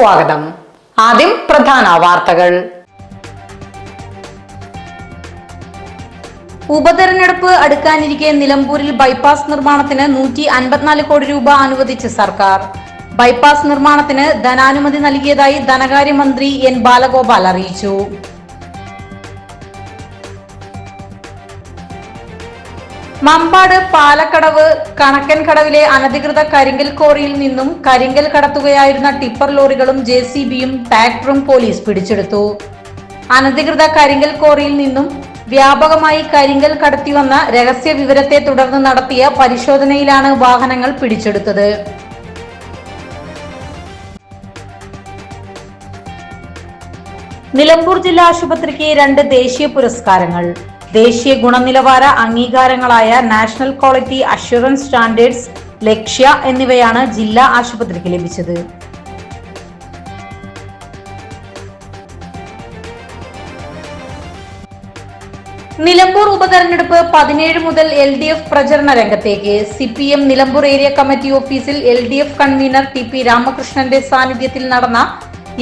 സ്വാഗതം. ആദ്യം പ്രധാന വാർത്തകൾ. ഉപതെരഞ്ഞെടുപ്പ് അടുക്കാനിരിക്കെ നിലമ്പൂരിൽ ബൈപ്പാസ് നിർമ്മാണത്തിന് നൂറ്റി അൻപത്തിനാല് കോടി രൂപ അനുവദിച്ച് സർക്കാർ. ബൈപ്പാസ് നിർമ്മാണത്തിന് ധനാനുമതി നൽകിയതായി ധനകാര്യമന്ത്രി എൻ ബാലഗോപാൽ അറിയിച്ചു. മമ്പാട് പാലക്കടവ് കണക്കൻകടവിലെ അനധികൃത കരിങ്കൽ കോറിയിൽ നിന്നും കരിങ്കൽ കടത്തുകയായിരുന്ന ടിപ്പർ ലോറികളും ജെ സി ബിയും ട്രാക്ടറും പോലീസ് പിടിച്ചെടുത്തു. അനധികൃത കരിങ്കൽ കോറിയിൽ നിന്നും വ്യാപകമായി കരിങ്കൽ കടത്തിവന്ന രഹസ്യ വിവരത്തെ തുടർന്ന് നടത്തിയ പരിശോധനയിലാണ് വാഹനങ്ങൾ പിടിച്ചെടുത്തത്. നിലമ്പൂർ ജില്ലാ ആശുപത്രിക്ക് രണ്ട് ദേശീയ പുരസ്കാരങ്ങൾ. ദേശീയ ഗുണനിലവാര അംഗീകാരങ്ങളായ national quality assurance standards Lakshya എന്നിവയാണ് ജില്ലാ ആശുപത്രിക്ക് ലഭിച്ചത്. നിലമ്പൂർ ഉപതെരഞ്ഞെടുപ്പ് പതിനേഴ് മുതൽ എൽ ഡി എഫ് പ്രചരണ രംഗത്തേക്ക്. C P M Nilambur area committee ഓഫീസിൽ L D F convener T P രാമകൃഷ്ണന്റെ സാന്നിധ്യത്തിൽ നടന്ന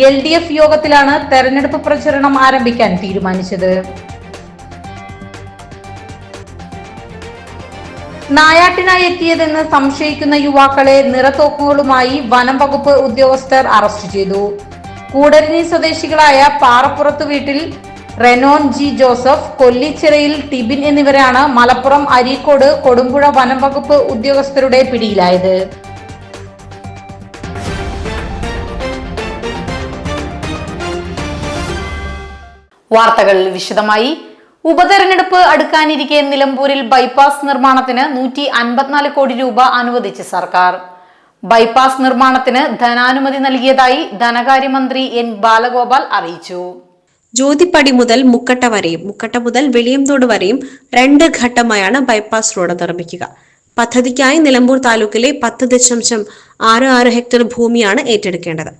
എൽ ഡി എഫ് യോഗത്തിലാണ് തെരഞ്ഞെടുപ്പ് പ്രചരണം ആരംഭിക്കാൻ തീരുമാനിച്ചത്. നായാട്ടിനായി എത്തിയതെന്ന് സംശയിക്കുന്ന യുവാക്കളെ നിറത്തോക്കുകളുമായി വനം വകുപ്പ് ഉദ്യോഗസ്ഥർ അറസ്റ്റ് ചെയ്തു. കൂടരഞ്ഞി സ്വദേശികളായ പാറപ്പുറത്ത് വീട്ടിൽ റെനോൻ ജി ജോസഫ് കൊല്ലിച്ചിറയിൽ ടിബിൻ എന്നിവരാണ് മലപ്പുറം അരീക്കോട് കൊടുമ്പുഴ വനം വകുപ്പ് ഉദ്യോഗസ്ഥരുടെ പിടിയിലായത്. വാർത്തകൾ വിശദമായി. ഉപതെരഞ്ഞെടുപ്പ് അടുക്കാനിരിക്കെ നിലമ്പൂരിൽ ബൈപ്പാസ് നിർമ്മാണത്തിന് നൂറ്റി അൻപത്തിനാല് കോടി രൂപ അനുവദിച്ച് സർക്കാർ. ബൈപ്പാസ് നിർമ്മാണത്തിന് ധനാനുമതി നൽകിയതായി ധനകാര്യമന്ത്രി എൻ ബാലഗോപാൽ അറിയിച്ചു. ജ്യോതിപ്പടി മുതൽ മുക്കട്ട വരെയും മുക്കട്ട മുതൽ വെളിയംതോട് വരെയും രണ്ട് ഘട്ടമായാണ് ബൈപ്പാസ് റോഡ് നിർമ്മിക്കുക. പദ്ധതിക്കായി നിലമ്പൂർ താലൂക്കിലെ പത്ത് ദശാംശം ആറ് ആറ് ഹെക്ടർ ഭൂമിയാണ് ഏറ്റെടുക്കേണ്ടത്.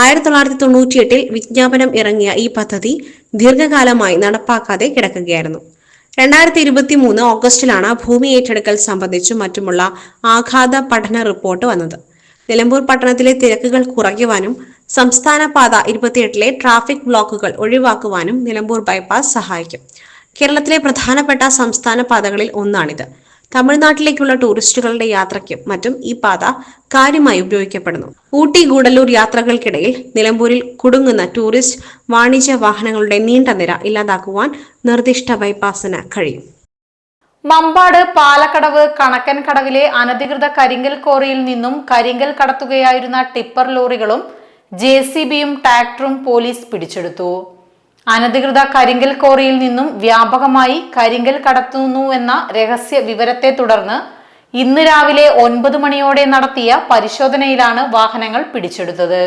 ആയിരത്തി തൊള്ളായിരത്തി തൊണ്ണൂറ്റിയെട്ടിൽ വിജ്ഞാപനം ഇറങ്ങിയ ഈ പദ്ധതി ദീർഘകാലമായി നടപ്പാക്കാതെ കിടക്കുകയായിരുന്നു. രണ്ടായിരത്തി ഇരുപത്തി മൂന്ന് ഓഗസ്റ്റിലാണ് ഭൂമി ഏറ്റെടുക്കൽ സംബന്ധിച്ചും മറ്റുമുള്ള ആഘാത പഠന റിപ്പോർട്ട് വന്നത്. നിലമ്പൂർ പട്ടണത്തിലെ തിരക്കുകൾ കുറയ്ക്കുവാനും സംസ്ഥാന പാത ഇരുപത്തിയെട്ടിലെ ട്രാഫിക് ബ്ലോക്കുകൾ ഒഴിവാക്കുവാനും നിലമ്പൂർ ബൈപ്പാസ് സഹായിക്കും. കേരളത്തിലെ പ്രധാനപ്പെട്ട സംസ്ഥാന പാതകളിൽ ഒന്നാണിത്. തമിഴ്നാട്ടിലേക്കുള്ള ടൂറിസ്റ്റുകളുടെ യാത്രയ്ക്കും മറ്റും ഈ പാത കാര്യമായി ഉപയോഗിക്കപ്പെടുന്നു. ഊട്ടി ഗൂഡല്ലൂർ യാത്രകൾക്കിടയിൽ നിലമ്പൂരിൽ കുടുങ്ങുന്ന ടൂറിസ്റ്റ് വാണിജ്യ വാഹനങ്ങളുടെ നീണ്ട നിര ഇല്ലാതാക്കുവാൻ നിർദ്ദിഷ്ട ബൈപ്പാസിന് കഴിയും. മമ്പാട് പാലക്കടവ് കണക്കൻ കടവിലെ അനധികൃത കരിങ്കൽ കോറിയിൽ നിന്നും കരിങ്കൽ കടത്തുകയായിരുന്ന ടിപ്പർ ലോറികളും ജെ സി ബിയും ട്രാക്ടറും പോലീസ് പിടിച്ചെടുത്തു. അനധികൃത കരിങ്കൽ കോറിയിൽ നിന്നും വ്യാപകമായി കരിങ്കൽ കടത്തുന്നു എന്ന രഹസ്യ വിവരത്തെ തുടർന്ന് ഇന്ന് രാവിലെ ഒൻപത് മണിയോടെ നടത്തിയ പരിശോധനയിലാണ് വാഹനങ്ങൾ പിടിച്ചെടുത്തത്.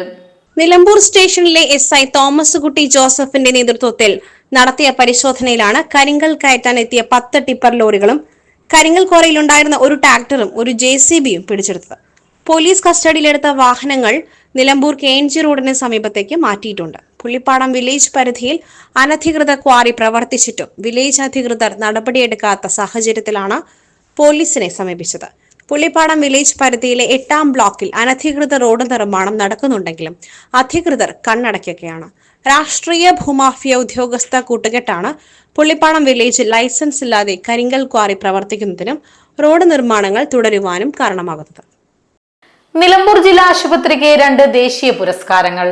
നിലമ്പൂർ സ്റ്റേഷനിലെ എസ് ഐ തോമസ് കുട്ടി ജോസഫിന്റെ നേതൃത്വത്തിൽ നടത്തിയ പരിശോധനയിലാണ് കരിങ്കൽ കയറ്റാൻ എത്തിയ പത്ത് ടിപ്പർ ലോറികളും കരിങ്കൽ കോറയിലുണ്ടായിരുന്ന ഒരു ട്രാക്ടറും ഒരു ജെ സി ബിയും പിടിച്ചെടുത്തത്. പോലീസ് കസ്റ്റഡിയിലെടുത്ത വാഹനങ്ങൾ നിലമ്പൂർ കെ എൻ ജി റോഡിന് സമീപത്തേക്ക് മാറ്റിയിട്ടുണ്ട്. പുള്ളിപ്പാടം വില്ലേജ് പരിധിയിൽ അനധികൃത ക്വാറി പ്രവർത്തിച്ചിട്ടും വില്ലേജ് അധികൃതർ നടപടിയെടുക്കാത്ത സാഹചര്യത്തിലാണ് പോലീസിനെ സമീപിച്ചത്. പുള്ളിപ്പാടം വില്ലേജ് പരിധിയിലെ എട്ടാം ബ്ലോക്കിൽ അനധികൃത റോഡ് നിർമ്മാണം നടക്കുന്നുണ്ടെങ്കിലും അധികൃതർ കണ്ണടയ്ക്കുകയാണ്. രാഷ്ട്രീയ ഭൂമാഫിയ ഉദ്യോഗസ്ഥ കൂട്ടുകെട്ടാണ് പുള്ളിപ്പാടം വില്ലേജിൽ ലൈസൻസ് ഇല്ലാതെ കരിങ്കൽ ക്വാറി പ്രവർത്തിക്കുന്നതിനും റോഡ് നിർമ്മാണങ്ങൾ തുടരുവാനും കാരണമാകുന്നത്. നിലമ്പൂർ ജില്ലാ ആശുപത്രിക്ക് രണ്ട് ദേശീയ പുരസ്കാരങ്ങൾ.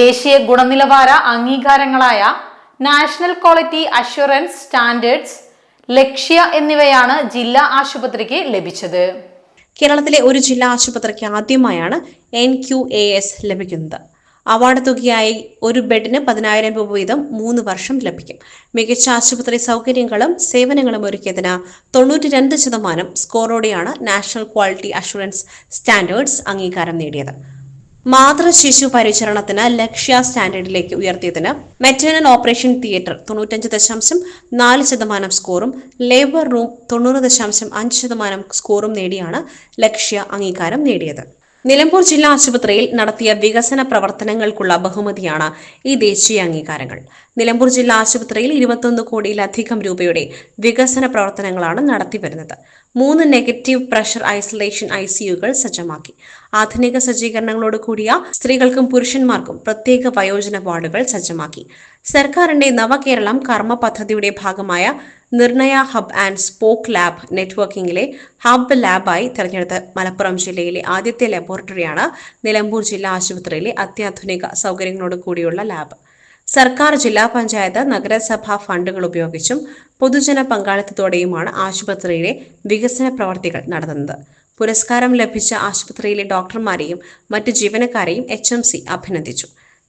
ദേശീയ ഗുണനിലവാര അംഗീകാരങ്ങളായ national quality assurance standards Lakshya എന്നിവയാണ് ജില്ലാ ആശുപത്രിക്ക് ലഭിച്ചത്. കേരളത്തിലെ ഒരു ജില്ലാ ആശുപത്രിക്ക് ആദ്യമായാണ് എൻ ക്യു എ എസ് ലഭിക്കുന്നത്. അവാർഡ് തുകയായി ഒരു ബെഡിന് പതിനായിരം രൂപ വീതം മൂന്ന് വർഷം ലഭിക്കും. മികച്ച ആശുപത്രി സൗകര്യങ്ങളും സേവനങ്ങളും ഒരുക്കിയതിന് തൊണ്ണൂറ്റി രണ്ട് ശതമാനം സ്കോറോടെയാണ് നാഷണൽ ക്വാളിറ്റി അഷുറൻസ് സ്റ്റാൻഡേർഡ്സ് അംഗീകാരം നേടിയത്. മാതൃ ശിശു പരിചരണത്തിന് ലക്ഷ്യ സ്റ്റാൻഡേർഡിലേക്ക് ഉയർത്തിയതിന് മെറ്റേണൽ ഓപ്പറേഷൻ തിയേറ്റർ തൊണ്ണൂറ്റഞ്ച് ദശാംശം നാല് ശതമാനം സ്കോറും ലേബർ റൂം തൊണ്ണൂറ് ദശാംശം അഞ്ച് ശതമാനം സ്കോറും നേടിയാണ് ലക്ഷ്യ അംഗീകാരം നേടിയത്. നിലമ്പൂർ ജില്ലാ ആശുപത്രിയിൽ നടത്തിയ വികസന പ്രവർത്തനങ്ങൾക്കുള്ള ബഹുമതിയാണ് ഈ ദേശീയ അംഗീകാരങ്ങൾ. നിലമ്പൂർ ജില്ലാ ആശുപത്രിയിൽ ഇരുപത്തൊന്ന് കോടിയിലധികം രൂപയുടെ വികസന പ്രവർത്തനങ്ങളാണ് നടത്തിവരുന്നത് മൂന്ന് നെഗറ്റീവ് പ്രഷർ ഐസൊലേഷൻ ഐ സിയുകൾ സജ്ജമാക്കി. ആധുനിക സജ്ജീകരണങ്ങളോട് കൂടിയ സ്ത്രീകൾക്കും പുരുഷന്മാർക്കും പ്രത്യേക വയോജന വാർഡുകൾ സജ്ജമാക്കി. സർക്കാരിന്റെ നവകേരളം കർമ്മ പദ്ധതിയുടെ ഭാഗമായ നിർണയ ഹബ് ആൻഡ് സ്പോക്ക് ലാബ് നെറ്റ്വർക്കിംഗിലെ ഹബ് ലാബായി തെരഞ്ഞെടുത്ത മലപ്പുറം ജില്ലയിലെ ആദ്യത്തെ ലബോറട്ടറിയാണ് നിലമ്പൂർ ജില്ലാ ആശുപത്രിയിലെ അത്യാധുനിക സൗകര്യങ്ങളോട് കൂടിയുള്ള ലാബ്. സർക്കാർ ജില്ലാ പഞ്ചായത്ത് നഗരസഭാ ഫണ്ടുകൾ ഉപയോഗിച്ചും പൊതുജന പങ്കാളിത്തത്തോടെയുമാണ് ആശുപത്രിയിലെ വികസന പ്രവർത്തികൾ നടത്തുന്നത്. പുരസ്കാരം ലഭിച്ച ആശുപത്രിയിലെ ഡോക്ടർമാരെയും മറ്റ് ജീവനക്കാരെയും എച്ച് എം സി അഭിനന്ദിച്ചു.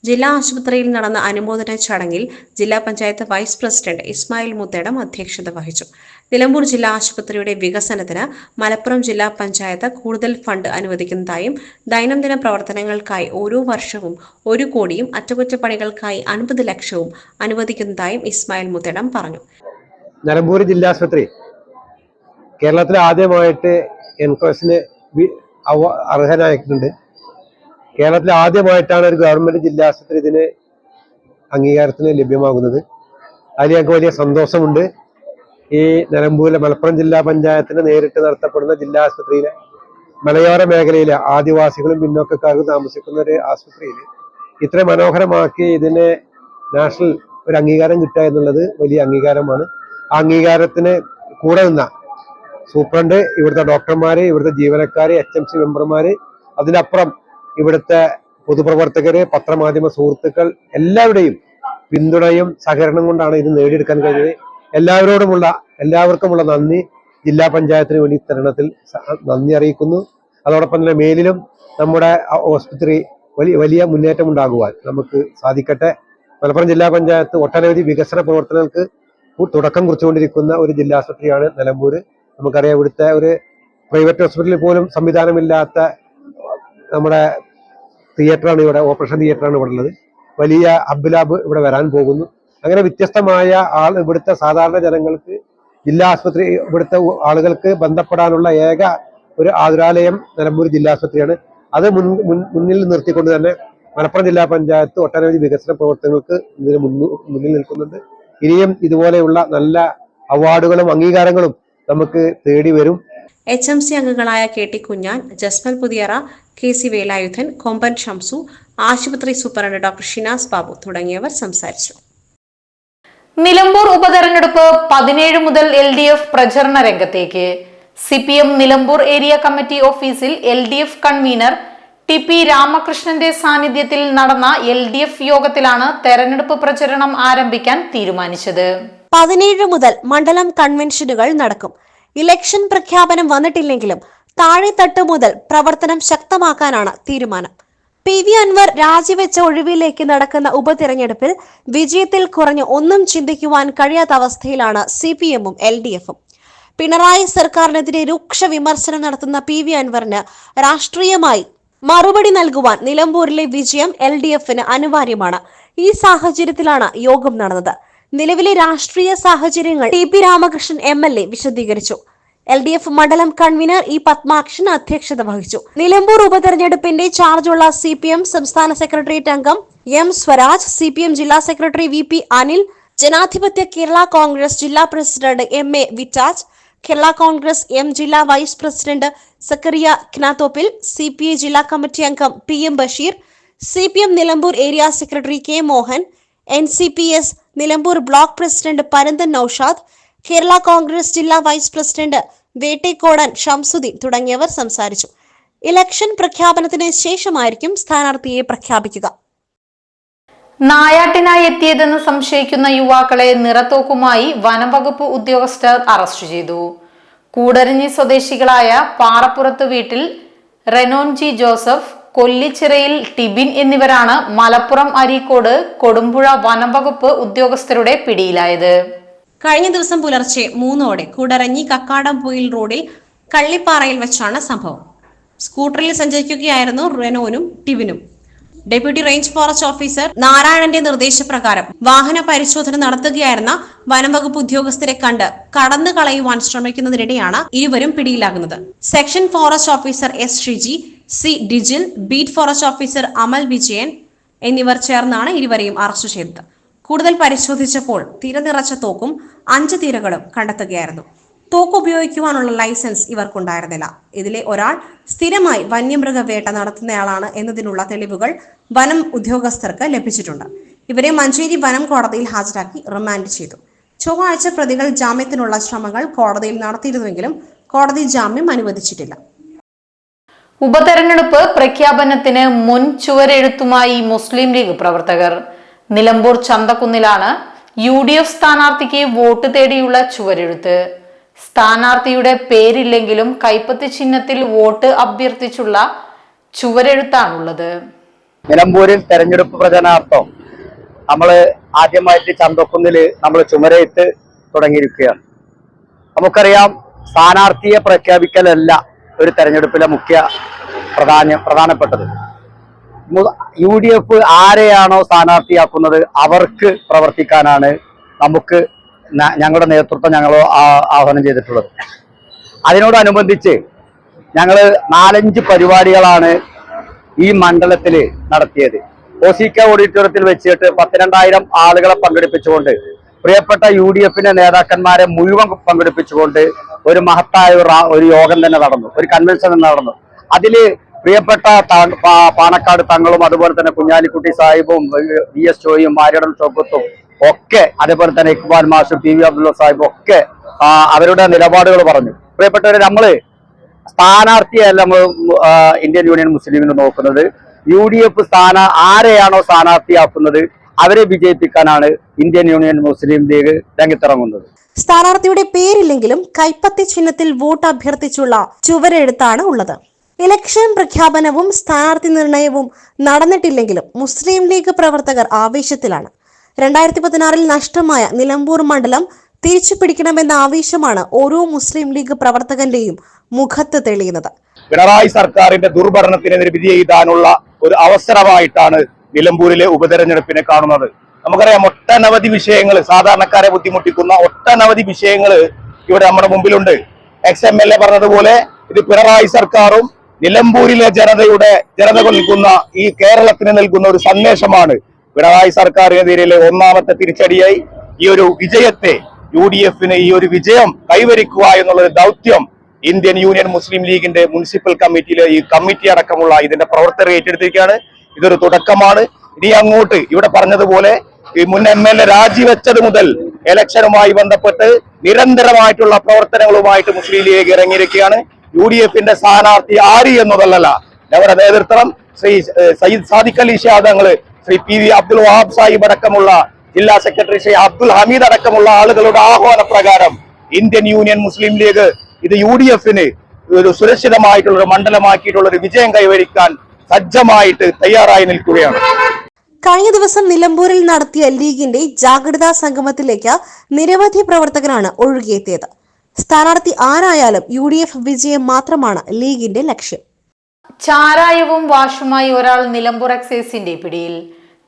ജില്ലാ ആശുപത്രിയിൽ നടന്ന അനുമോദന ചടങ്ങിൽ ജില്ലാ പഞ്ചായത്ത് വൈസ് പ്രസിഡന്റ് ഇസ്മായിൽ മുത്തേടം അധ്യക്ഷത വഹിച്ചു. നിലമ്പൂർ ജില്ലാ ആശുപത്രിയുടെ വികസനത്തിന് മലപ്പുറം ജില്ലാ പഞ്ചായത്ത് കൂടുതൽ ഫണ്ട് അനുവദിക്കുന്നതായും ദൈനംദിന പ്രവർത്തനങ്ങൾക്കായി ഓരോ വർഷവും ഒരു കോടിയും അറ്റകുറ്റപ്പണികൾക്കായി അൻപത് ലക്ഷവും അനുവദിക്കുന്നതായും ഇസ്മായിൽ മുത്തേടം പറഞ്ഞു. നിലമ്പൂർ ആശുപത്രി കേരളത്തിൽ ആദ്യമായിട്ട് എൻകോസിന് അർഹനായിട്ടുണ്ട്. കേരളത്തിൽ ആദ്യമായിട്ടാണ് ഒരു ഗവൺമെന്റ് ജില്ലാ ആശുപത്രി ഇതിന് അംഗീകാരത്തിന് ലഭ്യമാകുന്നത്. അതിൽ ഞങ്ങൾക്ക് വലിയ സന്തോഷമുണ്ട്. ഈ നിലമ്പൂരിലെ മലപ്പുറം ജില്ലാ പഞ്ചായത്തിന് നേരിട്ട് നടത്തപ്പെടുന്ന ജില്ലാ ആശുപത്രിയിലെ മലയോര മേഖലയിലെ ആദിവാസികളും പിന്നോക്കക്കാർക്കും താമസിക്കുന്ന ഒരു ആശുപത്രിയിൽ ഇത്ര മനോഹരമാക്കി ഇതിന് നാഷണൽ ഒരു അംഗീകാരം കിട്ടുക എന്നുള്ളത് വലിയ അംഗീകാരമാണ്. ആ അംഗീകാരത്തിന് കൂടെ നിന്ന സൂപ്രണ്ട് ഇവിടുത്തെ ഡോക്ടർമാര് ഇവിടുത്തെ ജീവനക്കാര് എച്ച് എം സി മെമ്പർമാര് അതിനപ്പുറം ഇവിടുത്തെ പൊതുപ്രവർത്തകര് പത്രമാധ്യമ സുഹൃത്തുക്കൾ എല്ലാവരുടെയും പിന്തുണയും സഹകരണം കൊണ്ടാണ് ഇത് നേടിയെടുക്കാൻ കഴിഞ്ഞത്. എല്ലാവരോടുമുള്ള എല്ലാവർക്കുമുള്ള നന്ദി. ജില്ലാ പഞ്ചായത്തിന് വേണ്ടി തരണത്തിൽ നന്ദി അറിയിക്കുന്നു. അതോടൊപ്പം തന്നെ മേലിലും നമ്മുടെ ആശുപത്രി വലിയ വലിയ മുന്നേറ്റം ഉണ്ടാകുവാൻ നമുക്ക് സാധിക്കട്ടെ. മലപ്പുറം ജില്ലാ പഞ്ചായത്ത് ഒട്ടനവധി വികസന പ്രവർത്തനങ്ങൾക്ക് തുടക്കം കുറിച്ചുകൊണ്ടിരിക്കുന്ന ഒരു ജില്ലാ ആശുപത്രിയാണ് നിലമ്പൂർ നമുക്കറിയാം ഇവിടുത്തെ ഒരു പ്രൈവറ്റ് ഹോസ്പിറ്റലിൽ പോലും സംവിധാനമില്ലാത്ത നമ്മുടെ തിയേറ്ററാണ് ഇവിടെ ഓപ്പറേഷൻ തിയേറ്ററാണ് ഇവിടെ ഉള്ളത്. വലിയ അബ്ദുലാബ് ഇവിടെ വരാൻ പോകുന്നു. അങ്ങനെ വ്യത്യസ്തമായ ആൾ ഇവിടുത്തെ സാധാരണ ജനങ്ങൾക്ക് ജില്ലാ ആശുപത്രി ഇവിടുത്തെ ആളുകൾക്ക് ബന്ധപ്പെടാനുള്ള ഏക ഒരു ആതുരാലയം നിലമ്പൂർ ജില്ലാ ആശുപത്രിയാണ്. അത് മുൻ മുന്നിൽ നിർത്തിക്കൊണ്ട് തന്നെ മലപ്പുറം ജില്ലാ പഞ്ചായത്ത് ഒട്ടനവധി വികസന പ്രവർത്തനങ്ങൾക്ക് ഇതിന് മുന്നിൽ നിൽക്കുന്നുണ്ട്. ഇനിയും ഇതുപോലെയുള്ള നല്ല അവാർഡുകളും അംഗീകാരങ്ങളും നമുക്ക് തേടി വരും. എച്ച് എം സി അംഗങ്ങളായ K T Kunhan Jasmal Puthiyara K C Velayudhan Komban Shamsu ആശുപത്രി സൂപ്രണ്ട് ഡോക്ടർ ഷിനാസ് ബാബു തുടങ്ങിയവർ സംസാരിച്ചു. നിലമ്പൂർ ഉപതെരഞ്ഞെടുപ്പ് പതിനേഴ് മുതൽ എൽ ഡി എഫ് പ്രചരണ രംഗത്തേക്ക്. C P M Nilambur area committee ഓഫീസിൽ L D F convener T P രാമകൃഷ്ണന്റെ സാന്നിധ്യത്തിൽ നടന്ന എൽ ഡി എഫ് യോഗത്തിലാണ് തെരഞ്ഞെടുപ്പ് പ്രചരണം ആരംഭിക്കാൻ തീരുമാനിച്ചത്. പതിനേഴ് മുതൽ മണ്ഡലം കൺവെൻഷനുകൾ നടക്കും. ഇലക്ഷൻ പ്രഖ്യാപനം വന്നിട്ടില്ലെങ്കിലും താഴെത്തട്ട് മുതൽ പ്രവർത്തനം ശക്തമാക്കാനാണ് തീരുമാനം. പി വി അൻവർ രാജിവെച്ച ഒഴിവിലേക്ക് നടക്കുന്ന ഉപതിരഞ്ഞെടുപ്പിൽ വിജയത്തിൽ കുറഞ്ഞ് ഒന്നും ചിന്തിക്കുവാൻ കഴിയാത്ത അവസ്ഥയിലാണ് സി പി എമ്മും എൽ ഡി എഫും. പിണറായി സർക്കാരിനെതിരെ രൂക്ഷ വിമർശനം നടത്തുന്ന പി വി അൻവറിന് രാഷ്ട്രീയമായി മറുപടി നൽകുവാൻ നിലമ്പൂരിലെ വിജയം എൽ ഡി എഫിന് അനിവാര്യമാണ്. ഈ സാഹചര്യത്തിലാണ് യോഗം നടന്നത്. നിലവിലെ രാഷ്ട്രീയ സാഹചര്യങ്ങൾ T P Ramakrishnan M L A വിശദീകരിച്ചു. എൽ ഡി എഫ് മണ്ഡലം കൺവീനർ ഇ പത്മാക്ഷൻ അധ്യക്ഷത വഹിച്ചു. നിലമ്പൂർ ഉപതെരഞ്ഞെടുപ്പിന്റെ ചാർജുള്ള സി പി എം സംസ്ഥാന സെക്രട്ടേറിയറ്റ് അംഗം M Swaraj C P M ജില്ലാ സെക്രട്ടറി വി പി അനിൽ ജനാധിപത്യ കേരള കോൺഗ്രസ് ജില്ലാ president M A Vittaj Kerala Congress M ജില്ലാ vice president Zakariya Kanathoppil C P I ജില്ലാ കമ്മിറ്റി അംഗം P M Basheer C P M Nilambur area secretary K Mohan N C P S Nilambur block president Paranthan Naushad Kerala Congress ജില്ലാ vice president വേട്ടേക്കോടൻ Shamsuddin തുടങ്ങിയവർ സംസാരിച്ചു. Election പ്രഖ്യാപനത്തിന് ശേഷമായിരിക്കും സ്ഥാനാർത്ഥിയെ പ്രഖ്യാപിക്കുക. നായാട്ടിനായി എത്തിയതെന്ന് സംശയിക്കുന്ന യുവാക്കളെ നിറത്തോക്കുമായി വനംവകുപ്പ് ഉദ്യോഗസ്ഥർ അറസ്റ്റ് ചെയ്തു. കൂടരഞ്ഞി സ്വദേശികളായ പാറപ്പുറത്ത് വീട്ടിൽ റെനോൻജി ജോസഫ് കൊല്ലിച്ചിറയിൽ ടിബിൻ എന്നിവരാണ് മലപ്പുറം അരീക്കോട് കൊടുമ്പുഴ വനംവകുപ്പ് ഉദ്യോഗസ്ഥരുടെ പിടിയിലായത്. കഴിഞ്ഞ ദിവസം പുലർച്ചെ മൂന്നോടെ കൂടറഞ്ഞി കക്കാടംപൊയിൽ റോഡിൽ കള്ളിപ്പാറയിൽ വെച്ചാണ് സംഭവം. സ്കൂട്ടറിൽ സഞ്ചരിക്കുകയായിരുന്നു റെനോനും ടിവിനും. ഡെപ്യൂട്ടി റേഞ്ച് ഫോറസ്റ്റ് ഓഫീസർ നാരായണന്റെ നിർദ്ദേശപ്രകാരം വാഹന പരിശോധന നടത്തുകയായിരുന്ന വനംവകുപ്പ് ഉദ്യോഗസ്ഥരെ കണ്ട് കടന്നു കളയുവാൻ ശ്രമിക്കുന്നതിനിടെയാണ് ഇരുവരും പിടിയിലാകുന്നത്. Section forest officer S Shiji C Dijil beat forest officer Amal Vijayan എന്നിവർ ചേർന്നാണ് ഇരുവരെയും അറസ്റ്റ് ചെയ്തത്. കൂടുതൽ പരിശോധിച്ചപ്പോൾ തിര നിറച്ച തോക്കും അഞ്ച് തിരകളും കണ്ടെത്തുകയായിരുന്നു. തോക്ക് ഉപയോഗിക്കുവാനുള്ള ലൈസൻസ് ഇവർക്കുണ്ടായിരുന്നില്ല. ഇതിലെ ഒരാൾ സ്ഥിരമായി വന്യമൃഗ വേട്ട നടത്തുന്നയാളാണ് എന്നതിനുള്ള തെളിവുകൾ വനം ഉദ്യോഗസ്ഥർക്ക് ലഭിച്ചിട്ടുണ്ട്. ഇവരെ മഞ്ചേരി വനം കോടതിയിൽ ഹാജരാക്കി റിമാൻഡ് ചെയ്തു. ചൊവ്വാഴ്ച പ്രതികൾ ജാമ്യത്തിനുള്ള ശ്രമങ്ങൾ കോടതിയിൽ നടത്തിയിരുന്നുവെങ്കിലും കോടതി ജാമ്യം അനുവദിച്ചിട്ടില്ല. ഉപതെരഞ്ഞെടുപ്പ് പ്രഖ്യാപനത്തിന് മുൻ ചുവരെഴുത്തുമായി മുസ്ലിം ലീഗ് പ്രവർത്തകർ നിലമ്പൂർ ചന്തക്കുന്നിലാണ് യു ഡി എഫ് സ്ഥാനാർത്ഥിക്ക് വോട്ട് തേടിയുള്ള ചുവരെഴുത്ത്. സ്ഥാനാർത്ഥിയുടെ പേരില്ലെങ്കിലും കൈപ്പത്തി ചിഹ്നത്തിൽ വോട്ട് അഭ്യർത്ഥിച്ചുള്ള ചുവരെഴുത്താണുള്ളത്. നിലമ്പൂരിൽ തെരഞ്ഞെടുപ്പ് പ്രചരണാർത്ഥം നമ്മൾ ആദ്യമായിട്ട് ചന്തക്കുന്നിൽ നമ്മൾ ചുമരയിട്ട് തുടങ്ങിയിരിക്കുകയാണ്. നമുക്കറിയാം സ്ഥാനാർത്ഥിയെ പ്രഖ്യാപിക്കലല്ല ഒരു തെരഞ്ഞെടുപ്പിലെ മുഖ്യ പ്രധാന പ്രധാനപ്പെട്ടത്. യു ഡി എഫ് ആരെയാണോ സ്ഥാനാർത്ഥിയാക്കുന്നത് അവർക്ക് പ്രവർത്തിക്കാനാണ് നമുക്ക് ഞങ്ങളുടെ നേതൃത്വം ഞങ്ങൾ ആഹ്വാനം ചെയ്തിട്ടുള്ളത്. അതിനോടനുബന്ധിച്ച് ഞങ്ങൾ നാലഞ്ച് പരിപാടികളാണ് ഈ മണ്ഡലത്തിൽ നടത്തിയത്. ഒ സി കെ ഓഡിറ്റോറിയത്തിൽ വെച്ചിട്ട് പത്തിരണ്ടായിരം ആളുകളെ പങ്കെടുപ്പിച്ചുകൊണ്ട് പ്രിയപ്പെട്ട യു ഡി എഫിന്റെ നേതാക്കന്മാരെ മുഴുവൻ പങ്കെടുപ്പിച്ചുകൊണ്ട് ഒരു മഹത്തായ ഒരു യോഗം തന്നെ നടന്നു. ഒരു കൺവെൻഷൻ നടന്നു. അതിൽ പ്രിയപ്പെട്ട പാണക്കാട് തങ്ങളും അതുപോലെ തന്നെ കുഞ്ഞാലിക്കുട്ടി സാഹിബും വി എസ് ചോയും മാരിയടൻ ചോക്കത്തും ഒക്കെ അതേപോലെ തന്നെ ഇക്ബാൽ മാഷും പി വി അബ്ദുള്ള സാഹിബും ഒക്കെ അവരുടെ നിലപാടുകൾ പറഞ്ഞു. പ്രിയപ്പെട്ടവരെ നമ്മൾ സ്ഥാനാർത്ഥിയല്ല നമ്മൾ ഇന്ത്യൻ യൂണിയൻ മുസ്ലിം ലീഗിന് നോക്കുന്നത്. യു ഡി എഫ് സ്ഥാന ആരെയാണോ സ്ഥാനാർത്ഥിയാക്കുന്നത് അവരെ വിജയിപ്പിക്കാനാണ് ഇന്ത്യൻ യൂണിയൻ മുസ്ലിം ലീഗ് രംഗത്തിറങ്ങുന്നത്. സ്ഥാനാർത്ഥിയുടെ പേരില്ലെങ്കിലും കൈപ്പത്തി ചിഹ്നത്തിൽ വോട്ട് അഭ്യർത്ഥിച്ചുള്ള ചുവരെഴുത്താണ് ഉള്ളത്. ഇലക്ഷൻ പ്രഖ്യാപനവും സ്ഥാനാർത്ഥി നിർണയവും നടന്നിട്ടില്ലെങ്കിലും മുസ്ലിം ലീഗ് പ്രവർത്തകർ ആവേശത്തിലാണ്. രണ്ടായിരത്തി പതിനാറിൽ നഷ്ടമായ നിലമ്പൂർ മണ്ഡലം തിരിച്ചു പിടിക്കണമെന്ന ആവേശമാണ് ഓരോ മുസ്ലിം ലീഗ് പ്രവർത്തകന്റെയും മുഖത്ത് തെളിയുന്നത്. പിണറായി സർക്കാരിന്റെ ദുർഭരണത്തിനെതിരെ വിധി എഴുതാനുള്ള ഒരു അവസരമായിട്ടാണ് നിലമ്പൂരിലെ ഉപതെരഞ്ഞെടുപ്പിനെ കാണുന്നത്. നമുക്കറിയാം ഒട്ടനവധി വിഷയങ്ങൾ സാധാരണക്കാരെ ബുദ്ധിമുട്ടിക്കുന്ന ഒട്ടനവധി വിഷയങ്ങൾ ഇവിടെ നമ്മുടെ മുമ്പിലുണ്ട്. എക്സ് എം എൽ എ പറഞ്ഞതുപോലെ ഇത് പിണറായി സർക്കാരും നിലമ്പൂരിലെ ജനതയുടെ ജനത നൽകുന്ന ഈ കേരളത്തിന് നൽകുന്ന ഒരു സന്ദേശമാണ്. പിണറായി സർക്കാരിനെതിരെ ഒന്നാമത്തെ തിരിച്ചടിയായി ഈ ഒരു വിജയത്തെ യു ഡി എഫിന് ഈ ഒരു വിജയം കൈവരിക്കുക എന്നുള്ള ദൗത്യം ഇന്ത്യൻ യൂണിയൻ മുസ്ലിം ലീഗിന്റെ മുനിസിപ്പൽ കമ്മിറ്റിയിലെ ഈ കമ്മിറ്റി അടക്കമുള്ള ഇതിന്റെ പ്രവർത്തകർ ഏറ്റെടുത്തിരിക്കുകയാണ്. ഇതൊരു തുടക്കമാണ്. ഇനി അങ്ങോട്ട് ഇവിടെ പറഞ്ഞതുപോലെ ഈ മുൻ എം എൽ എ രാജിവെച്ചത് മുതൽ ഇലക്ഷനുമായി ബന്ധപ്പെട്ട് നിരന്തരമായിട്ടുള്ള പ്രവർത്തനങ്ങളുമായിട്ട് മുസ്ലിം ലീഗ് ഇറങ്ങിയിരിക്കുകയാണ്. യു ഡി എഫിന്റെ സ്ഥാനാർത്ഥി ആര് എന്നതല്ല അവരുടെ നേതൃത്വം ശ്രീ സയ്യിദ് സാദിഖ് അലി ഷാദങ്ങൾ ശ്രീ പി വി അബ്ദുൽ വഹാബ് സാഹിബ് അടക്കമുള്ള ജില്ലാ സെക്രട്ടറി ശ്രീ അബ്ദുൽ ഹമീദ് അടക്കമുള്ള ആളുകളുടെ ആഹ്വാന പ്രകാരം ഇന്ത്യൻ യൂണിയൻ മുസ്ലിം ലീഗ് ഇത് യു ഡി എഫിന് ഒരു സുരക്ഷിതമായിട്ടുള്ള ഒരു മണ്ഡലമാക്കിയിട്ടുള്ള ഒരു വിജയം കൈവരിക്കാൻ സജ്ജമായിട്ട് തയ്യാറായി നിൽക്കുകയാണ്. കഴിഞ്ഞ ദിവസം നിലമ്പൂരിൽ നടത്തിയ ലീഗിന്റെ ജാഗ്രതാ സംഗമത്തിലേക്ക് നിരവധി പ്രവർത്തകരാണ് ഒഴുകിയെത്തിയത്. സ്ഥാനാർത്ഥി ആരായാലും യു ഡി എഫ് വിജയം മാത്രമാണ് ലീഗിന്റെ ലക്ഷ്യം. ചാരായവും വാഷുമായി ഒരാൾ നിലമ്പൂർ എക്സൈസിന്റെ പിടിയിൽ.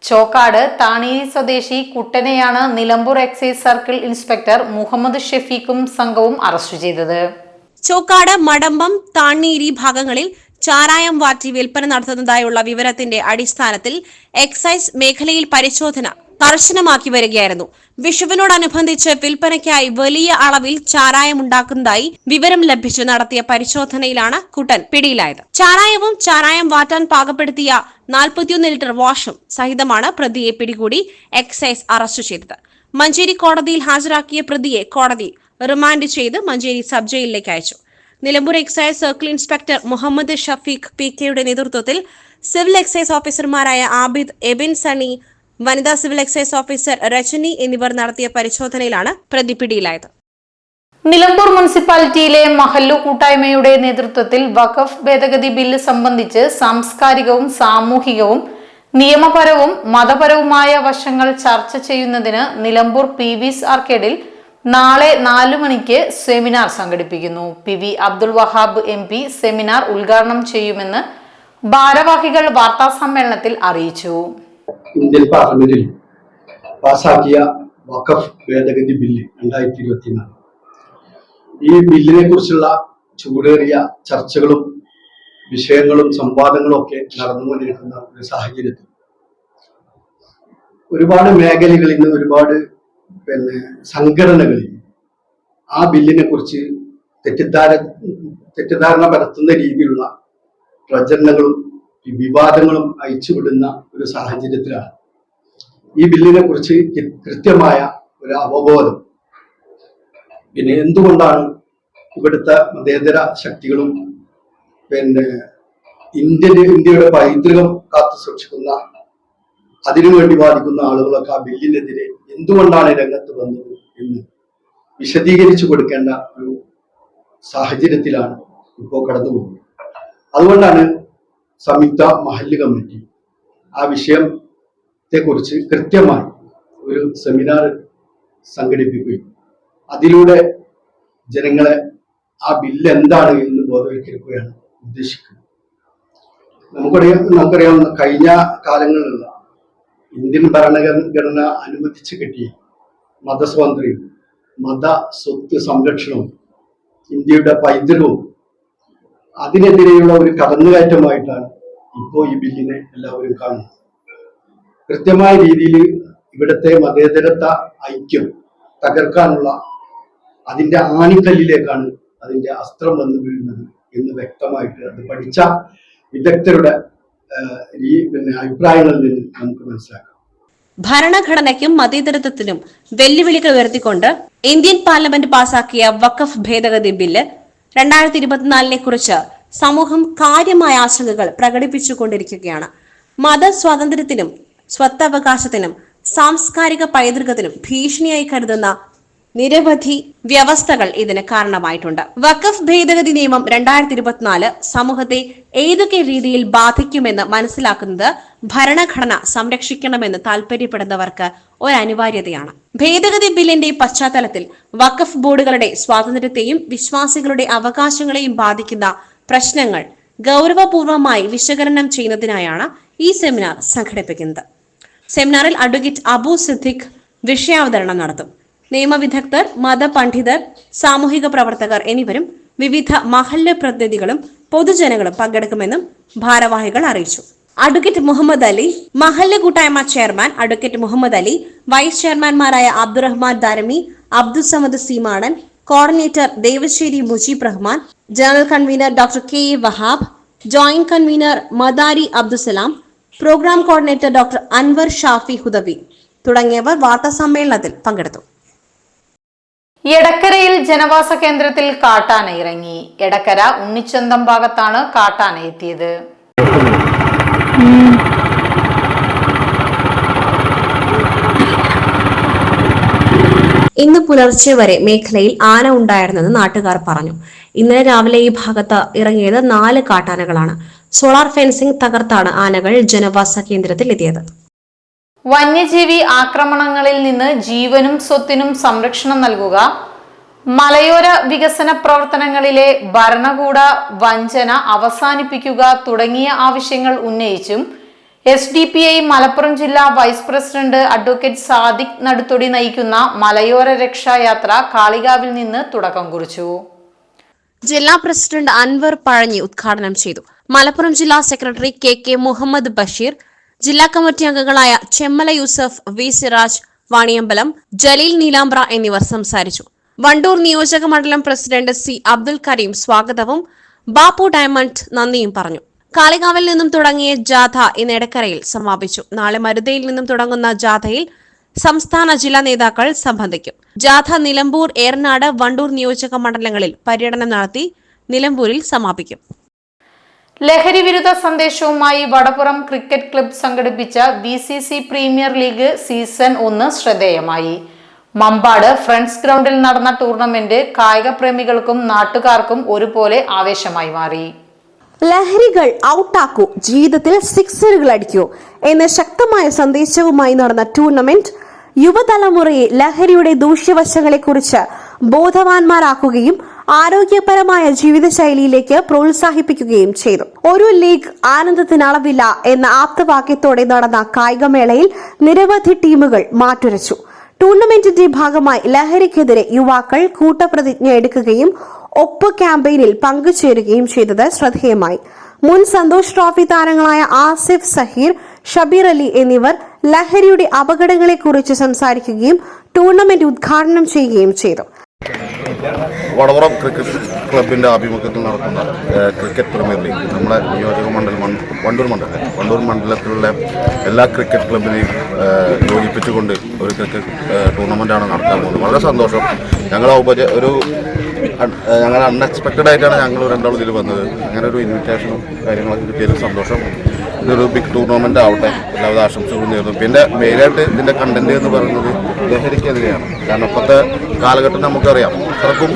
ചോക്കാട് താണേരി സ്വദേശി കുട്ടനെയാണ് Nilambur excise circle inspector Muhammad ഷെഫീഖും സംഘവും അറസ്റ്റ് ചെയ്തത്. ചോക്കാട് മടമ്പം താണ്ണീരി ഭാഗങ്ങളിൽ ചാരായം വാറ്റി വിൽപ്പന നടത്തുന്നതായുള്ള വിവരത്തിന്റെ അടിസ്ഥാനത്തിൽ എക്സൈസ് മേഖലയിൽ പരിശോധന കർശനമാക്കി വരികയായിരുന്നു. വിഷുവിനോടനുബന്ധിച്ച് വിൽപ്പനയ്ക്കായി വലിയ അളവിൽ ചാരായം ഉണ്ടാക്കുന്നതായി വിവരം ലഭിച്ചു നടത്തിയ പരിശോധനയിലാണ് കുട്ടൻ പിടിയിലായത്. ചാരായവും ചാരായം വാറ്റാൻ പാകപ്പെടുത്തിയ നാൽപ്പത്തിയൊന്ന് ലിറ്റർ വാഷും സഹിതമാണ് പ്രതിയെ പിടികൂടി എക്സൈസ് അറസ്റ്റ് ചെയ്തത്. മഞ്ചേരി കോടതിയിൽ ഹാജരാക്കിയ പ്രതിയെ കോടതി റിമാൻഡ് ചെയ്ത് മഞ്ചേരി സബ് ജയിലിലേക്ക് അയച്ചു. Nilambur excise circle inspector Muhammad Shafeeq P കെയുടെ നേതൃത്വത്തിൽ സിവിൽ എക്സൈസ് ഓഫീസർമാരായ ആബിദ് എബിൻ സണി വനിതാ സിവിൽ എക്സൈസ് ഓഫീസർ രജനി എന്നിവർ നടത്തിയ പരിശോധനയിലാണ് പ്രതി പിടിയിലായത് നിലമ്പൂർ മുനിസിപ്പാലിറ്റിയിലെ മഹല്ലു കൂട്ടായ്മയുടെ നേതൃത്വത്തിൽ വഖഫ് ഭേദഗതി ബില്ല് സംബന്ധിച്ച് സാംസ്കാരികവും സാമൂഹികവും നിയമപരവും മതപരവുമായ വശങ്ങൾ ചർച്ച ചെയ്യുന്നതിന് നിലമ്പൂർ പി വിസ് ആർക്കേഡിൽ നാളെ നാലു മണിക്ക് സെമിനാർ സംഘടിപ്പിക്കുന്നു. P V Abdul Wahab M P seminar ഉദ്ഘാടനം ചെയ്യുമെന്ന് ഭാരവാഹികൾ വാർത്താ സമ്മേളനത്തിൽ അറിയിച്ചു. ഇന്ത്യൻ പാർലമെന്റിൽ പാസാക്കിയ വഖഫ് ഭേദഗതി ബില്ല് രണ്ടായിരത്തി ഇരുപത്തിനാല് ഈ ബില്ലിനെ കുറിച്ചുള്ള ചൂടേറിയ ചർച്ചകളും വിഷയങ്ങളും സംവാദങ്ങളും ഒക്കെ നടന്നുകൊണ്ടിരിക്കുന്ന ഒരു സാഹചര്യത്തിൽ ഒരുപാട് മേഖലകളിൽ നിന്ന് ഒരുപാട് പിന്നെ സംഘടനകളിൽ ആ ബില്ലിനെ കുറിച്ച് തെറ്റിദ്ധാര തെറ്റിദ്ധാരണ പരത്തുന്ന രീതിയിലുള്ള പ്രചരണങ്ങളും ഈ വിവാദങ്ങളും അയച്ചുവിടുന്ന ഒരു സാഹചര്യത്തിലാണ്. ഈ ബില്ലിനെ കുറിച്ച് കൃത്യമായ ഒരു അവബോധം. പിന്നെ എന്തുകൊണ്ടാണ് ഇവിടുത്തെ മതേതര ശക്തികളും പിന്നെ ഇന്ത്യ ഇന്ത്യയുടെ പൈതൃകം കാത്തു സൂക്ഷിക്കുന്ന അതിനുവേണ്ടി വാദിക്കുന്ന ആളുകളൊക്കെ ആ ബില്ലിനെതിരെ എന്തുകൊണ്ടാണ് രംഗത്ത് വന്നത് എന്ന് വിശദീകരിച്ചു കൊടുക്കേണ്ട ഒരു സാഹചര്യത്തിലാണ് ഇപ്പോൾ കടന്നു പോകുന്നത് അതുകൊണ്ടാണ് സംയുക്ത മഹല്ല് കമ്മിറ്റി. ആ വിഷയത്തെക്കുറിച്ച് കൃത്യമായി ഒരു സെമിനാർ സംഘടിപ്പിക്കുകയും അതിലൂടെ ജനങ്ങളെ ആ ബില്ല് എന്താണ് എന്ന് ബോധവൽക്കരിക്കുകയാണ് ഉദ്ദേശിക്കുന്നത്. നമുക്കറിയാം നമുക്കറിയാവുന്ന കഴിഞ്ഞ കാലങ്ങളിലുള്ള ഇന്ത്യൻ ഭരണഘടന അനുവദിച്ച് കിട്ടിയ മതസ്വാതന്ത്ര്യവും മത സ്വത്ത് സംരക്ഷണവും ഇന്ത്യയുടെ പൈതൃകവും അതിനെതിരെയുള്ള ഒരു കടന്നുകയറ്റമായിട്ടാണ് ഇപ്പോൾ ഈ ബില്ലിനെ എല്ലാവരും കാണുന്നത്. കൃത്യമായ രീതിയിൽ ഇവിടുത്തെ മതേതരത്വ ഐക്യം തകർക്കാനുള്ള അതിന്റെ ആണിക്കല്ലിലേക്കാണ് അതിന്റെ അസ്ത്രം വന്നു വീഴുന്നത് എന്ന് വ്യക്തമായിട്ട് അത് പഠിച്ച വിദഗ്ധരുടെ ഈ പിന്നെ അഭിപ്രായങ്ങളിൽ നിന്ന് നമുക്ക് മനസ്സിലാക്കാം. ഭരണഘടനയ്ക്കും മതേതരത്വത്തിനും വെല്ലുവിളികൾ ഉയർത്തിക്കൊണ്ട് ഇന്ത്യൻ പാർലമെന്റ് പാസാക്കിയ വഖഫ് ഭേദഗതി ബില്ല് രണ്ടായിരത്തി ഇരുപത്തിനാലിനെ കുറിച്ച് സമൂഹം കാര്യമായ ആശങ്കകൾ പ്രകടിപ്പിച്ചുകൊണ്ടിരിക്കുകയാണ്. മതസ്വാതന്ത്ര്യത്തിനും സ്വത്തവകാശത്തിനും സാംസ്കാരിക പൈതൃകത്തിനും ഭീഷണിയായി കരുതുന്ന നിരവധി വ്യവസ്ഥകൾ ഇതിന് കാരണമായിട്ടുണ്ട്. വഖഫ് ഭേദഗതി നിയമം രണ്ടായിരത്തി ഇരുപത്തിനാല് സമൂഹത്തെ ഏതൊക്കെ രീതിയിൽ ബാധിക്കുമെന്ന് മനസ്സിലാക്കുന്നത് ഭരണഘടന സംരക്ഷിക്കണമെന്ന് താല്പര്യപ്പെടുന്നവർക്ക് ഒരു അനിവാര്യതയാണ് ഭേദഗതി ബില്ലിന്റെ പശ്ചാത്തലത്തിൽ വഖഫ് ബോർഡുകളുടെ സ്വാതന്ത്ര്യത്തെയും വിശ്വാസികളുടെ അവകാശങ്ങളെയും ബാധിക്കുന്ന പ്രശ്നങ്ങൾ ഗൗരവപൂർവമായി വിശകലനം ചെയ്യുന്നതിനായാണ് ഈ സെമിനാർ സംഘടിപ്പിക്കുന്നത്. സെമിനാറിൽ അഡ്വക്കേറ്റ് അബു സിദ്ദിഖ് വിഷയാവതരണം നടത്തും. നിയമവിദഗ്ധർ മതപണ്ഡിതർ സാമൂഹിക പ്രവർത്തകർ എന്നിവരും വിവിധ മഹല്ല് പ്രതിനിധികളും പൊതുജനങ്ങളും പങ്കെടുക്കുമെന്നും ഭാരവാഹികൾ അറിയിച്ചു. അഡ്വക്കേറ്റ് മുഹമ്മദ് അലി മഹല്ല് കൂട്ടായ്മ chairman advocate Muhammad Ali vice ചെയർമാൻമാരായ Abdurahman Darimi Abdussamad Seemadan coordinator Devasseri Mujeeb Rahman general convener doctor K A Wahab joint convener Madari Abdussalam program coordinator doctor Anwar Shafi Hudawi തുടങ്ങിയവർ വാർത്താസമ്മേളനത്തിൽ പങ്കെടുത്തു. എടക്കരയിൽ ജനവാസ കേന്ദ്രത്തിൽ കാട്ടാന ഇറങ്ങി. എടക്കര ഉണ്ണിച്ചന്തം ഭാഗത്താണ് കാട്ടാന എത്തിയത്. ഇന്ന് പുലർച്ചെ വരെ മേഖലയിൽ ആന ഉണ്ടായിരുന്നെന്ന് നാട്ടുകാർ പറഞ്ഞു. ഇന്നലെ രാവിലെ ഈ ഭാഗത്ത് ഇറങ്ങിയത് നാല് കാട്ടാനകളാണ്. സോളാർ ഫെൻസിംഗ് തകർത്താണ് ആനകൾ ജനവാസ കേന്ദ്രത്തിൽ എത്തിയത്. വന്യജീവി ആക്രമണങ്ങളിൽ നിന്ന് ജീവനും സ്വത്തിനും സംരക്ഷണം നൽകുക. മലയോര വികസന പ്രവർത്തനങ്ങളിലെ ഭരണകൂട വഞ്ചന അവസാനിപ്പിക്കുക തുടങ്ങിയ ആവശ്യങ്ങൾ ഉന്നയിച്ചും S D P I Malappuram ജില്ലാ vice president advocate Sadiq Naduthodi നയിക്കുന്ന മലയോര രക്ഷായാത്ര കാളികാവിൽ നിന്ന് തുടക്കം കുറിച്ചു. ജില്ലാ പ്രസിഡന്റ് അൻവർ പഴഞ്ഞി ഉദ്ഘാടനം ചെയ്തു. മലപ്പുറം ജില്ലാ secretary K K Muhammad Basheer ജില്ലാ കമ്മിറ്റി അംഗങ്ങളായ ചെമ്മല യൂസഫ് വി സിറാജ് വാണിയമ്പലം ജലീൽ നീലാംബ്ര എന്നിവർ സംസാരിച്ചു. വണ്ടൂർ നിയോജക മണ്ഡലം പ്രസിഡന്റ് സി അബ്ദുൽ കരീം സ്വാഗതവും ബാപ്പു ഡയമണ്ട് നന്ദിയും പറഞ്ഞു. കാളികാവിൽ നിന്നും തുടങ്ങിയ ജാഥ ഇന്ന് എടക്കരയിൽ സമാപിച്ചു. നാളെ മരുതയിൽ നിന്നും തുടങ്ങുന്ന ജാഥയിൽ സംസ്ഥാന ജില്ലാ നേതാക്കൾ സംബന്ധിക്കും. ജാഥ നിലമ്പൂർ ഏറനാട് വണ്ടൂർ നിയോജക മണ്ഡലങ്ങളിൽ പര്യടനം നടത്തി നിലമ്പൂരിൽ സമാപിക്കും. ലഹരി വിരുദ്ധ സന്ദേശവുമായി വടപ്പുറം ക്രിക്കറ്റ് ക്ലബ് സംഘടിപ്പിച്ച B C C premier league season ഒന്ന് ശ്രദ്ധേയമായി. മമ്പാട് ഫ്രണ്ട്സ് ഗ്രൗണ്ടിൽ നടന്ന ടൂർണമെന്റ് കായിക പ്രേമികൾക്കും നാട്ടുകാർക്കും ഒരുപോലെ ആവേശമായി മാറി. ലഹരികൾ ഔട്ടാക്കൂ ജീവിതത്തിൽ സിക്സറുകൾ അടിക്കൂ എന്ന ശക്തമായ സന്ദേശവുമായി നടന്ന ടൂർണമെന്റ് യുവതലമുറയെ ലഹരിയുടെ ദൂഷ്യവശങ്ങളെക്കുറിച്ച് ബോധവാന്മാരാക്കുകയും ആരോഗ്യപരമായ ജീവിതശൈലിയിലേക്ക് പ്രോത്സാഹിപ്പിക്കുകയും ചെയ്തു. ഒരു ലീഗ് ആനന്ദത്തിന് അളവില്ല എന്ന ആപ്തവാക്യത്തോടെ നടന്ന കായികമേളയിൽ നിരവധി ടീമുകൾ മാറ്റുരച്ചു. ടൂർണമെന്റിന്റെ ഭാഗമായി ലഹരിക്കെതിരെ യുവാക്കൾ കൂട്ടപ്രതിജ്ഞ എടുക്കുകയും ഒപ്പ് ക്യാമ്പയിനിൽ പങ്കുചേരുകയും ചെയ്തത് ശ്രദ്ധേയമായി. മുൻ സന്തോഷ് ട്രോഫി താരങ്ങളായ ആസിഫ് സഹീർ ഷബീർ അലി എന്നിവർ ലഹരിയുടെ അപകടങ്ങളെക്കുറിച്ച് സംസാരിക്കുകയും ടൂർണമെന്റ് ഉദ്ഘാടനം ചെയ്യുകയും ചെയ്തു. വടവറം ക്രിക്കറ്റ് ക്ലബിന്റെ ആഭിമുഖ്യത്തിൽ നടക്കുന്ന ക്രിക്കറ്റ് പ്രീമിയർ ലീഗ് നമ്മുടെ നിയോജക മണ്ഡലം വണ്ടൂർ മണ്ഡലം വണ്ടൂർ മണ്ഡലത്തിലുള്ള എല്ലാ ക്രിക്കറ്റ് ക്ലബിനെയും യോജിപ്പിച്ചുകൊണ്ട് ഒരു ക്രിക്കറ്റ് ടൂർണമെന്റാണ് നടത്താൻ പോകുന്നത്. വളരെ സന്തോഷം. ഞങ്ങൾ ഉപജ ഒരു ഞങ്ങൾ അൺഎക്സ്പെക്റ്റഡ് ആയിട്ടാണ് ഞങ്ങൾ രണ്ടാളും ഇതിൽ വന്നത്. അങ്ങനെ ഒരു ഇൻവിറ്റേഷനും കാര്യങ്ങളൊക്കെ കിട്ടിയതിൽ സന്തോഷം. ഇതൊരു ബിഗ് ടൂർണമെന്റ് ആവട്ടെ. എല്ലാവിധ ആശംസകളും നേരുന്നു. പിന്നെ മെയിനായിട്ട് ഇതിന്റെ കണ്ടന്റ് എന്ന് പറയുന്നത് ലഹരിക്കെതിരെയാണ്. കാരണം ഇപ്പോഴത്തെ കാലഘട്ടം നമുക്കറിയാം. അത്രക്കും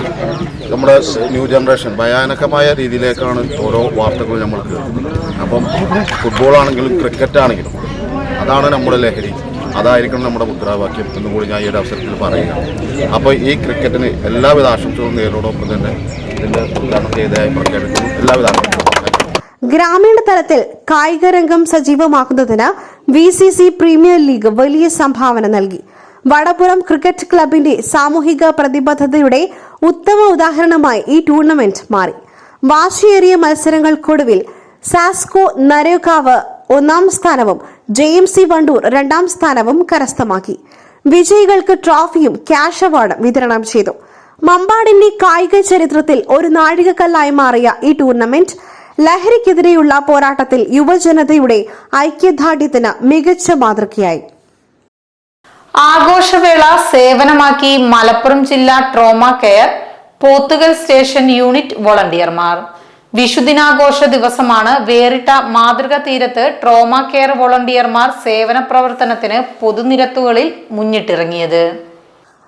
നമ്മുടെ ന്യൂ ജനറേഷൻ ഭയാനകമായ രീതിയിലേക്കാണ് ഓരോ വാർത്തകളും നമ്മൾ കേൾക്കുന്നത്. അപ്പം ഫുട്ബോളാണെങ്കിലും ക്രിക്കറ്റ് ആണെങ്കിലും അതാണ് നമ്മുടെ ലഹരി. അതായിരിക്കണം നമ്മുടെ മുദ്രാവാക്യം എന്ന് കൂടി ഞാൻ ഈ ഒരു അവസരത്തിൽ പറയുക അപ്പോൾ ഈ ക്രിക്കറ്റിന് എല്ലാവിധ ആശംസകളും നേരോടൊപ്പം തന്നെ ഇതിന്റെ ഉദ്ഘാടനം ചെയ്തതായി പ്രഖ്യാപിക്കുന്നു. എല്ലാവിധ ഗ്രാമീണ തലത്തിൽ കായിക രംഗം സജീവമാക്കുന്നതിന് V C C premier league വലിയ സംഭാവന നൽകി. വടപുറം ക്രിക്കറ്റ് ക്ലബിന്റെ സാമൂഹിക പ്രതിബദ്ധതയുടെ ഉത്തമ ഉദാഹരണമായി ഈ ടൂർണമെന്റ് മാറി. വാശിയേറിയ മത്സരങ്ങൾക്കൊടുവിൽ സാസ്കോ നരേക്കാവ് ഒന്നാം സ്ഥാനവും ജെ എം സി വണ്ടൂർ രണ്ടാം സ്ഥാനവും കരസ്ഥമാക്കി. വിജയികൾക്ക് ട്രോഫിയും ക്യാഷ് അവാർഡും വിതരണം ചെയ്തു. മമ്പാടിന്റെ കായിക ചരിത്രത്തിൽ ഒരു നാഴികക്കല്ലായി മാറിയ ഈ ടൂർണമെന്റ് ലഹരിക്കെതിരെയുള്ള പോരാട്ടത്തിൽ യുവജനതയുടെ ഐക്യദാർഢ്യത്തിന് മികച്ച മാതൃകയായി. ആഘോഷവേള സേവനമാക്കി മലപ്പുറം ജില്ലാ trauma care Pothukal station unit വോളണ്ടിയർമാർ. വിഷുദിനാഘോഷ ദിവസമാണ് വേറിട്ട മാതൃക തീരത്ത് ട്രോമ കെയർ വോളണ്ടിയർമാർ സേവന പ്രവർത്തനത്തിന് പൊതുനിരത്തുകളിൽ മുന്നിട്ടിറങ്ങിയത്.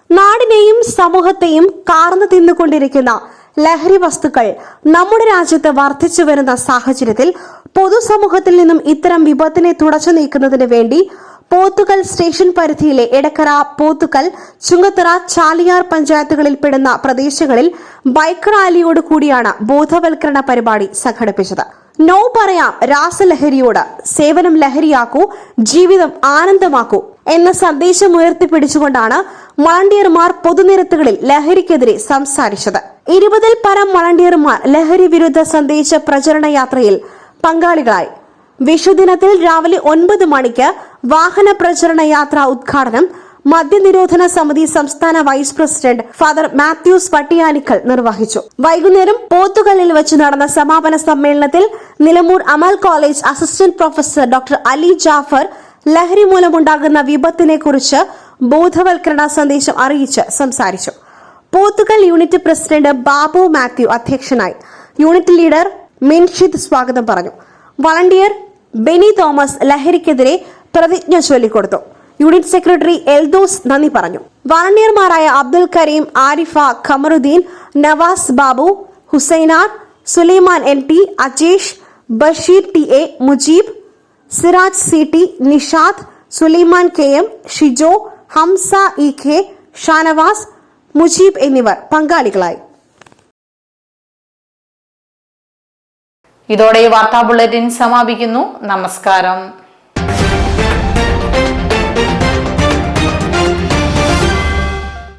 നാടിനെയും സമൂഹത്തെയും കാർന്നു തിന്നുകൊണ്ടിരിക്കുന്ന ലഹരി വസ്തുക്കൾ നമ്മുടെ രാജ്യത്ത് വർദ്ധിച്ചു വരുന്ന സാഹചര്യത്തിൽ പൊതുസമൂഹത്തിൽ നിന്നും ഇത്തരം വിപത്തിനെ തുടച്ചു നീക്കുന്നതിന് വേണ്ടി പോത്തുകൽ സ്റ്റേഷൻ പരിധിയിലെ എടക്കര പോത്തുകൽ ചുങ്കത്തറ ചാലിയാർ പഞ്ചായത്തുകളിൽ പെടുന്ന പ്രദേശങ്ങളിൽ ബൈക്ക് റാലിയോട് കൂടിയാണ് ബോധവൽക്കരണ പരിപാടി സംഘടിപ്പിച്ചത്. നോ പറയാം രാസലഹരിയോട്. സേവനം ലഹരിയാക്കൂ ജീവിതം ആനന്ദമാക്കൂ. എന്ന സന്ദേശം ഉയർത്തിപ്പിടിച്ചുകൊണ്ടാണ് വളണ്ടിയർമാർ പൊതുനിരത്തുകളിൽ ലഹരിക്കെതിരെ സംസാരിച്ചത്. ഇരുപതിൽ പരം വളണ്ടിയർമാർ ലഹരി വിരുദ്ധ സന്ദേശ പ്രചരണ യാത്രയിൽ പങ്കാളികളായി. വിഷുദിനത്തിൽ രാവിലെ ഒൻപത് മണിക്ക് വാഹന പ്രചരണ യാത്ര ഉദ്ഘാടനം മദ്യനിരോധന സമിതി സംസ്ഥാന vice president father Mathews Vattiyanickal നിർവഹിച്ചു. വൈകുന്നേരം പോത്തുകല്ലിൽ വെച്ച് നടന്ന സമാപന സമ്മേളനത്തിൽ Nilambur Amal college assistant professor doctor Ali Jafar ലഹരി മൂലമുണ്ടാകുന്ന വിപത്തിനെ കുറിച്ച് ബോധവൽക്കരണ സന്ദേശം അറിയിച്ച് സംസാരിച്ചു. Pothukal unit president Babu Mathew അധ്യക്ഷനായി യൂണിറ്റ് ലീഡർ മിൻഷിദ് സ്വാഗതം പറഞ്ഞു. വളണ്ടിയർ ബെനി തോമസ് ലഹരിക്കെതിരെ പ്രതിജ്ഞ ചൊല്ലിക്കൊടുത്തു. യൂണിറ്റ് സെക്രട്ടറി എൽദോസ് നന്ദി പറഞ്ഞു. വളണ്ടിയർമാരായ Abdul Kareem Arifa Khamaruddeen Navas Babu Hussainar Sulaiman N T Ajesh Basheer T A Mujeeb Siraj C T Nishad Sulaiman K M Shijo Hamza E K Shanavas Mujeeb എന്നിവർ പങ്കാളികളായി. ഇതോടെ ഈ വാർത്താ ബുള്ളറ്റിൻ സമാപിക്കുന്നു. നമസ്കാരം.